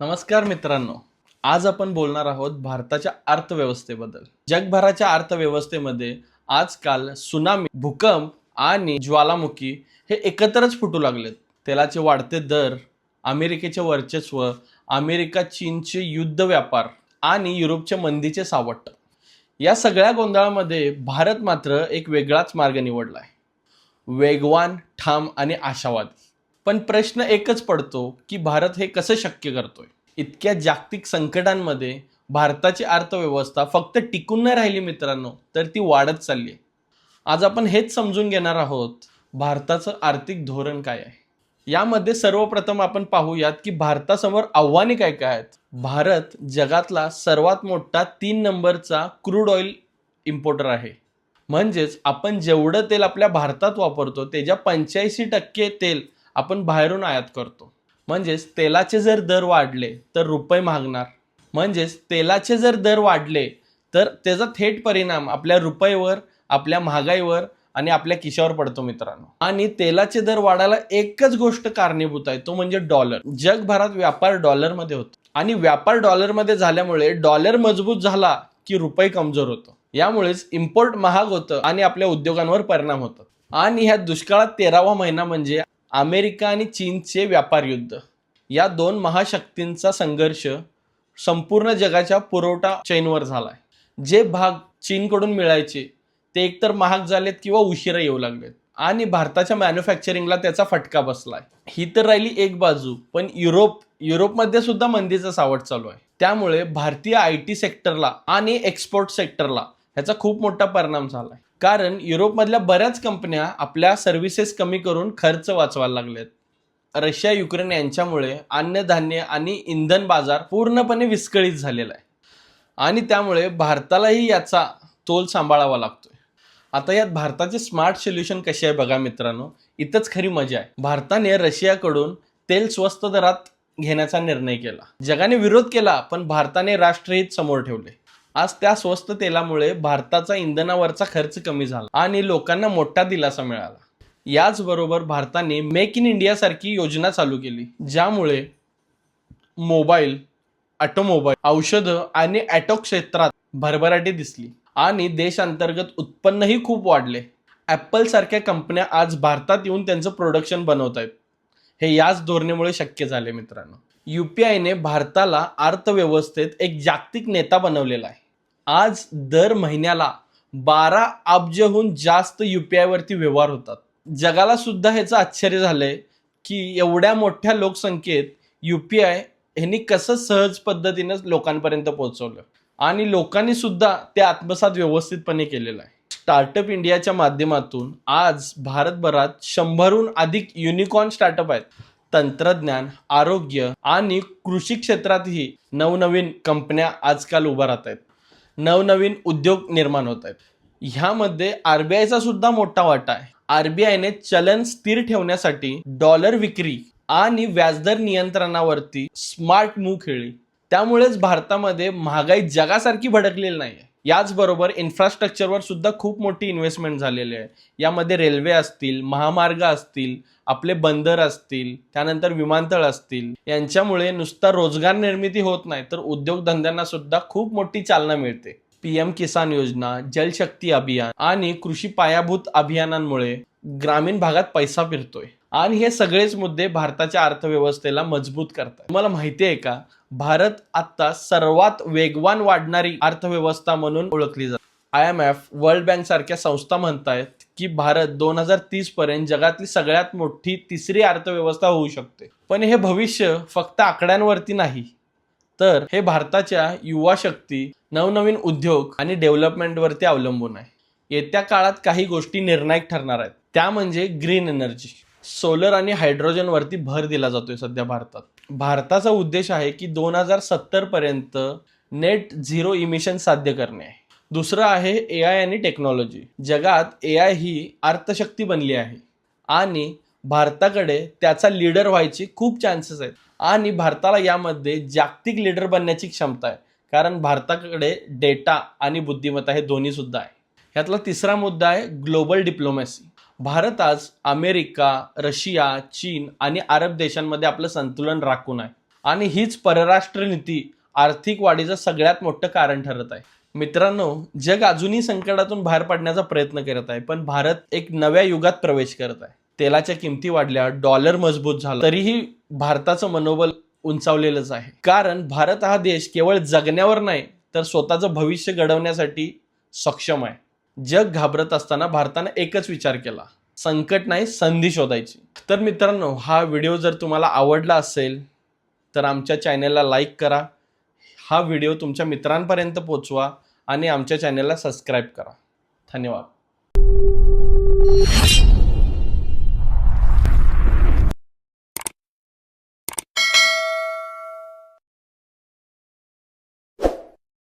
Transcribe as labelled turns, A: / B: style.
A: नमस्कार मित्रांनो. आज आपण बोलणार आहोत भारताच्या अर्थव्यवस्थेबद्दल. जगभराच्या अर्थव्यवस्थेमध्ये आजकाल सुनामी भूकंप आणि ज्वालामुखी हे एकत्रच फुटू लागलेत. तेलाचे वाढते दर अमेरिकेचे वर्चस्व अमेरिका चीनचे युद्ध व्यापार आणि युरोपच्या मंदीचे सावट. या सगळ्या गोंधळामध्ये भारत मात्र एक वेगळाच मार्ग निवडला आहे वेगवान ठाम आणि आशावादी. पण प्रश्न एकच पडतो की भारत हे कसं शक्य करतोय? इतक्या जागतिक संकटांमध्ये भारताची अर्थव्यवस्था फक्त टिकून नाही राहिली मित्रांनो तर ती वाढत चालली आहे. आज आपण हेच समजून घेणार आहोत भारताचं आर्थिक धोरण काय आहे? यामध्ये सर्वप्रथम आपण पाहूयात की भारतासमोर आव्हाने काय काय आहेत? भारत जगातला सर्वात मोठा तीन नंबरचा क्रूड ऑइल इम्पोर्टर आहे. म्हणजेच आपण जेवढं तेल आपल्या भारतात वापरतो त्याच्या पंच्याऐंशी टक्के तेल आपण बाहेरून आयात करतो. म्हणजेच तेलाचे जर दर वाढले तर रुपये महागणार म्हणजेच तेलाचे जर दर वाढले तर त्याचा थेट परिणाम आपल्या रुपयेवर आपल्या महागाईवर आणि आपल्या खिशावर पडतो मित्रांनो. आणि तेलाचे दर वाढायला एकच गोष्ट कारणीभूत आहे तो म्हणजे डॉलर. जगभरात व्यापार डॉलरमध्ये होतो. आणि व्यापार डॉलरमध्ये झाल्यामुळे डॉलर मजबूत झाला की रुपये कमजोर होतो. यामुळेच इम्पोर्ट महाग होतं आणि आपल्या उद्योगांवर परिणाम होतो. आणि ह्या दुष्काळात तेरावा महिना म्हणजे अमेरिका आणि चीनचे व्यापार युद्ध. या दोन महाशक्तींचा संघर्ष संपूर्ण जगाच्या पुरवठा चेनवर झालाय. जे भाग चीनकडून मिळायचे ते एकतर महाग झालेत किंवा उशिरा येऊ लागलेत. आणि भारताच्या मॅन्युफॅक्चरिंगला त्याचा फटका बसलाय. ही तर राहिली एक बाजू पण युरोप युरोपमध्ये सुद्धा मंदीचा सावट चालू आहे. त्यामुळे भारतीय आय टी सेक्टरला आणि एक्सपोर्ट सेक्टरला ह्याचा खूप मोठा परिणाम झालाय. कारण युरोपमधल्या बऱ्याच कंपन्या आपल्या सर्व्हिसेस कमी करून खर्च वाचवायला लागलेत. रशिया युक्रेन यांच्यामुळे अन्नधान्य आणि इंधन बाजार पूर्णपणे विस्कळीत झालेला आहे. आणि त्यामुळे भारतालाही याचा तोल सांभाळावा लागतोय. आता यात भारताचे स्मार्ट सोल्युशन कसे आहे बघा मित्रांनो इथंच खरी मजा आहे. भारताने रशियाकडून तेल स्वस्त दरात घेण्याचा निर्णय केला. जगाने विरोध केला पण भारताने राष्ट्रहित समोर ठेवले. आज त्या स्वस्त तेलामुळे भारताचा इंधनावरचा खर्च कमी झाला आणि लोकांना मोठा दिलासा मिळाला. याचबरोबर भारताने मेक इन इंडिया सारखी योजना चालू केली ज्यामुळे मोबाईल ऑटोमोबाईल औषधं आणि ॲटो क्षेत्रात भरभराटी दिसली आणि देशांतर्गत उत्पन्नही खूप वाढले. ॲपल सारख्या कंपन्या आज भारतात येऊन त्यांचं प्रोडक्शन बनवत आहेत हे याच धोरणेमुळे शक्य झाले मित्रांनो. यू पी आयने भारताला अर्थव्यवस्थेत एक जागतिक नेता बनवलेला आहे. आज दर महिन्याला बारा अब्जहून जास्त यू पी आयवरती व्यवहार होतात. जगाला सुद्धा ह्याचं आश्चर्य झालंय की एवढ्या मोठ्या लोकसंख्येत यू पी आय ह्यांनी कसं सहज पद्धतीनं लोकांपर्यंत पोहोचवलं? आणि लोकांनी सुद्धा ते आत्मसात व्यवस्थितपणे केलेलं आहे. स्टार्टअप इंडियाच्या माध्यमातून आज भारतभरात शंभरहून अधिक युनिकॉर्न स्टार्टअप आहेत. तंत्रज्ञान आरोग्य आणि कृषी क्षेत्रातही नवनवीन कंपन्या आजकाल उभ्या राहत आहेत. नवनवीन उद्योग निर्माण होत आहेत. ह्यामध्ये आरबीआयचा सुद्धा मोठा वाटा आहे. आरबीआयने चलन स्थिर ठेवण्यासाठी डॉलर विक्री आणि व्याजदर नियंत्रणावरती स्मार्ट मूव खेळली. त्यामुळेच भारतामध्ये महागाई जगासारखी भडकलेली नाही याचबरोबर इन्फ्रास्ट्रक्चरवर सुद्धा खूप मोठी इन्व्हेस्टमेंट झालेली आहे. यामध्ये रेल्वे असतील महामार्ग असतील आपले बंदर असतील त्यानंतर विमानतळ असतील. यांच्यामुळे नुसता रोजगार निर्मिती होत नाही तर उद्योगधंद्यांना सुद्धा खूप मोठी चालना मिळते. पीएम किसान योजना जलशक्ती अभियान आणि कृषी पायाभूत अभियानांमुळे ग्रामीण भागात पैसा फिरतोय. आणि हे सगळेच मुद्दे भारताच्या अर्थव्यवस्थेला मजबूत करतात. तुम्हाला माहिती आहे का? भारत आता सर्वात वेगवान वाढणारी अर्थव्यवस्था म्हणून ओळखली जाते. I M F World Bank सारख्या संस्था म्हणतायत की भारत दोन हजार तीस पर्यंत जगातली सगळ्यात मोठी तिसरी अर्थव्यवस्था होऊ शकते. पण हे भविष्य फक्त आकड्यांवरती नाही. तर हे भारताच्या युवा शक्ती नवनवीन उद्योग आणि डेव्हलपमेंटवरती अवलंबून आहे. येत्या काळात काही गोष्टी निर्णायक ठरणार आहेत. त्या म्हणजे ग्रीन एनर्जी. सोलर आणि हायड्रोजनवरती भर दिला जातोय सध्या भारतात. भारताचा उद्देश आहे की दोन हजार सत्तर पर्यंत नेट झिरो इमिशन साध्य करणे. आहे दुसरं आहे ए आय आणि टेक्नॉलॉजी जगात ए आय ही अर्थशक्ती बनली आहे. आणि भारताकडे त्याचा लीडर व्हायची खूप चान्सेस आहेत. आणि भारताला यामध्ये जागतिक लीडर बनण्याची क्षमता आहे. कारण भारताकडे डेटा आणि बुद्धिमत्ता हे दोन्ही सुद्धा आहे. ह्यातला तिसरा मुद्दा आहे ग्लोबल डिप्लोमॅसी भारत आज अमेरिका रशिया चीन आणि अरब देशांमध्ये आपलं संतुलन राखून आहे. आणि हीच परराष्ट्र नीती आर्थिक वाढीचं सगळ्यात मोठं कारण ठरत आहे. मित्रांनो जग अजूनही संकटातून बाहेर पडण्याचा प्रयत्न करत आहे पण भारत एक नव्या युगात प्रवेश करत आहे. तेलाच्या किमती वाढल्या डॉलर मजबूत झाला तरीही भारताचं मनोबल उंचावलेलंच आहे. कारण भारत हा देश केवळ जगण्यावर नाही तर स्वतःचं भविष्य घडवण्यासाठी सक्षम आहे. जग घाबरत असताना भारतानं एकच विचार केला. संकट नाही संधी शोधायची. तर मित्रांनो हा व्हिडिओ जर तुम्हाला आवडला असेल तर आमच्या चॅनेलला लाईक करा. हा व्हिडिओ तुमच्या मित्रांपर्यंत पोचवा आणि आमच्या चॅनेलला सबस्क्राईब करा. धन्यवाद.